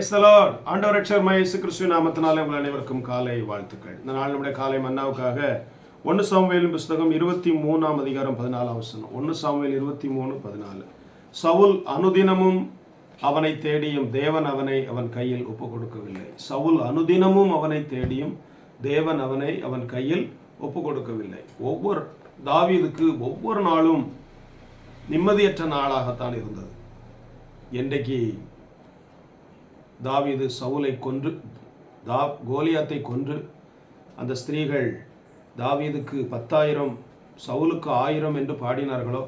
Praise the Lord ஆண்டவர் ரட்சர் மயேசு கிறிஸ்துவ நாமத்தினாலே உங்கள் அனைவருக்கும் காலை வாழ்த்துக்கள். இந்த நாள் நம்முடைய காலை மன்னாவுக்காக ஒன்று சாமுவேலின் புஸ்தகம் இருபத்தி மூணாம் அதிகாரம் பதினாலாம் வசனம். ஒன்று சாமுவேல் இருபத்தி மூணு பதினாலு. சவுல் அனுதினமும் அவனை தேடியும் தேவன் அவனை அவன் கையில் ஒப்பு கொடுக்கவில்லை சவுல் அனுதினமும் அவனை தேடியும் தேவன் அவனை அவன் கையில் ஒப்பு கொடுக்கவில்லை ஒவ்வொரு தாவீதுக்கு ஒவ்வொரு நாளும் நிம்மதியற்ற நாளாகத்தான் இருந்தது. என்றைக்கு தாவீது சவுலை கொன்று தா கோலியாத்தை கொன்று அந்த ஸ்திரீகள் தாவீதுக்கு பத்தாயிரம் சவுலுக்கு ஆயிரம் என்று பாடினார்களோ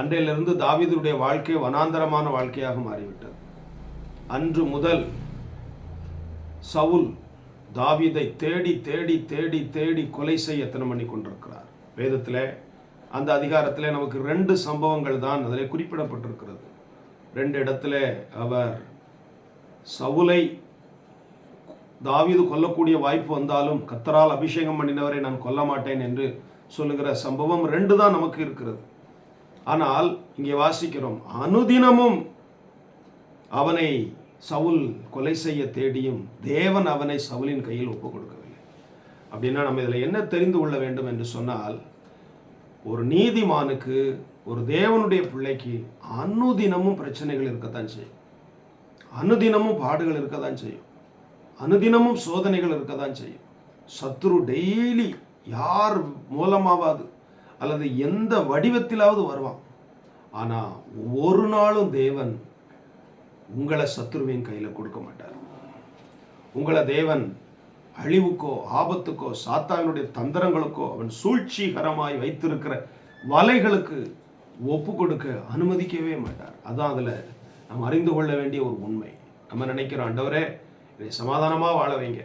அன்றையிலிருந்து தாவீதுடைய வாழ்க்கை வனாந்தரமான வாழ்க்கையாக மாறிவிட்டது. அன்று முதல் சவுல் தாவீதை தேடி தேடி தேடி தேடி கொலை செய்ய எத்தனை பண்ணி கொண்டிருக்கிறார்? வேதத்தில் அந்த அதிகாரத்தில் நமக்கு ரெண்டு சம்பவங்கள் தான் அதில் குறிப்பிடப்பட்டிருக்கிறது. ரெண்டு இடத்துல அவர் சவுலை தாவீது கொல்லக்கூடிய வாய்ப்பு வந்தாலும் கத்தரால் அபிஷேகம் பண்ணினவரை நான் கொல்ல மாட்டேன் என்று சொல்லுகிற சம்பவம் ரெண்டு தான் நமக்கு இருக்கிறது. ஆனால் இங்கே வாசிக்கிறோம் அனுதினமும் அவனை சவுல் கொலை செய்ய தேடியும் தேவன் அவனை சவுலின் கையில் ஒப்புக் கொடுக்கவில்லை அப்படின்னா நம்ம இதில் என்ன தெரிந்து கொள்ள வேண்டும் என்று சொன்னால் ஒரு நீதிமானுக்கு ஒரு தேவனுடைய பிள்ளைக்கு அனுதினமும் பிரச்சனைகள் இருக்கத்தான் செய்யும். அனுதினமும் பாடுகள் இருக்க தான் செய்யும். அனுதினமும் சோதனைகள் இருக்க தான் செய்யும். சத்ரு டெய்லி யார் மூலமாவது அல்லது எந்த வடிவத்திலாவது வருவான். ஆனால் ஒரு நாளும் தேவன் உங்களை சத்ருவின் கையில் கொடுக்க மாட்டார். உங்களை தேவன் அழிவுக்கோ ஆபத்துக்கோ சாத்தாவினுடைய தந்திரங்களுக்கோ அவன் சூழ்ச்சிகரமாய் வைத்திருக்கிற வலைகளுக்கு ஒப்பு கொடுக்க அனுமதிக்கவே மாட்டார். அதான் அதில் நாம் அறிந்து கொள்ள வேண்டிய ஒரு உண்மை. நம்ம நினைக்கிறோம் ஆண்டவரே என்னை சமாதானமாக வாழ வைங்க.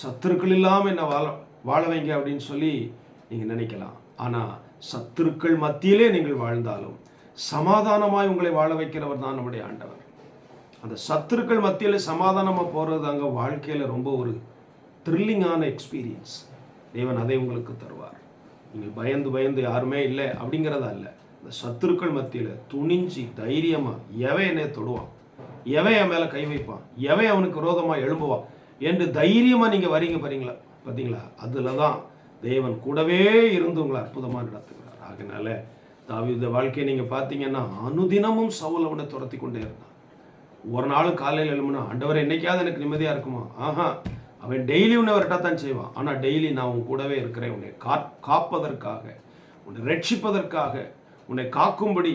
சத்துருக்கள் இல்லாமல் என்ன வாழ வாழ வைங்க அப்படின்னு சொல்லி நீங்கள் நினைக்கலாம். ஆனால் சத்துருக்கள் மத்தியிலே நீங்கள் வாழ்ந்தாலும் சமாதானமாய் உங்களை வாழ வைக்கிறவர் தான் நம்முடைய ஆண்டவர். அந்த சத்துருக்கள் மத்தியில் சமாதானமாக போகிறது அங்கே வாழ்க்கையில் ரொம்ப ஒரு த்ரில்லிங்கான எக்ஸ்பீரியன்ஸ் தேவன் அதை உங்களுக்கு தருவார். நீங்கள் பயந்து பயந்து யாருமே இல்லை அப்படிங்கிறதா இல்லை இந்த சத்துருக்கள் மத்தியில் துணிஞ்சி தைரியமாக எவன் என்னை தொடுவான்? எவன் என் மேலே கை வைப்பான்? எவன் அவனுக்கு விரோதமாக எழும்புவான்? என்று தைரியமாக நீங்கள் வரீங்க பாருங்களா பார்த்தீங்களா அதில் தான் தேவன் கூடவே இருந்து உங்களை அற்புதமாக நடத்துகிறார். ஆகினால இந்த வாழ்க்கையை நீங்கள் பார்த்தீங்கன்னா அனுதினமும் சவுல் அவனை துரத்தி கொண்டே இருந்தான். ஒரு நாள் காலையில் எழுமுனா ஆண்டவர் என்னைக்காவது எனக்கு நிம்மதியாக இருக்குமா? ஆஹா அவன் டெய்லி உன்னை வரட்டாத்தான் செய்வான். ஆனால் டெய்லி நான் உன் கூடவே இருக்கிறேன். உன்னை கா காப்பதற்காக உன்னை ரட்சிப்பதற்காக உன்னை காக்கும்படி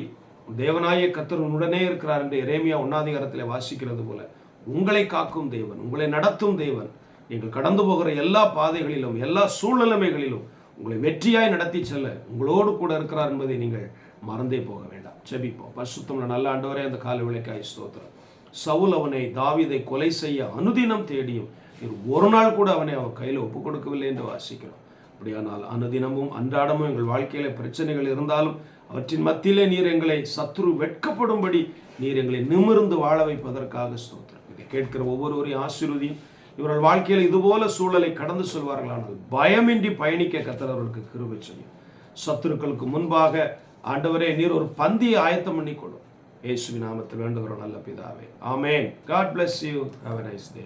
தேவனாய கத்தர் உன்னுடனே இருக்கிறார் என்று இறைமையா ஒன்னாதிகாரத்தில் வாசிக்கிறது போல உங்களை காக்கும் தேவன் உங்களை நடத்தும் தேவன். நீங்கள் கடந்து போகிற எல்லா பாதைகளிலும் எல்லா சூழ்நிலைமைகளிலும் உங்களை வெற்றியாய் நடத்தி செல்ல உங்களோடு கூட இருக்கிறார் என்பதை நீங்கள் மறந்தே போக வேண்டாம். செபிப்போம் பரிசுத்தம் நல்ல ஆண்டவரே அந்த கால விளக்காய் ஸ்தோத்திரம். சவுல் அவனை தாவிதை கொலை செய்ய அனுதினம் தேடியும் ஒரு நாள் கூட அவனை அவன் கையில் ஒப்புக் கொடுக்கவில்லை என்று வாசிக்கிறோம். அப்படியானால் அனுதினமும் அன்றாடமும் எங்கள் வாழ்க்கையில பிரச்சனைகள் இருந்தாலும் அவற்றின் மத்தியிலே நீர் எங்களை சத்ரு வெட்கப்படும்படி நீர் எங்களை நிமிர்ந்து வாழ வைப்பதற்காக ஸ்தோத்திரம். இதை கேட்கிற ஒவ்வொருவரையும் ஆசீர்வதியும். இவர்கள் வாழ்க்கையில் இதுபோல சூழலை கடந்து செல்வார்களானால் பயமின்றி பயணிக்க கத்தரவர்களுக்கு கிருபை செய்யும். சத்துருக்களுக்கு முன்பாக ஆண்டவரே நீர் ஒரு பந்தியை ஆயத்தம் பண்ணி கொள்ளும் இயேசுவி நாமத்தில் வேண்டுகிறோம் நல்ல பிதாவே. ஆமேன். God bless you have nice day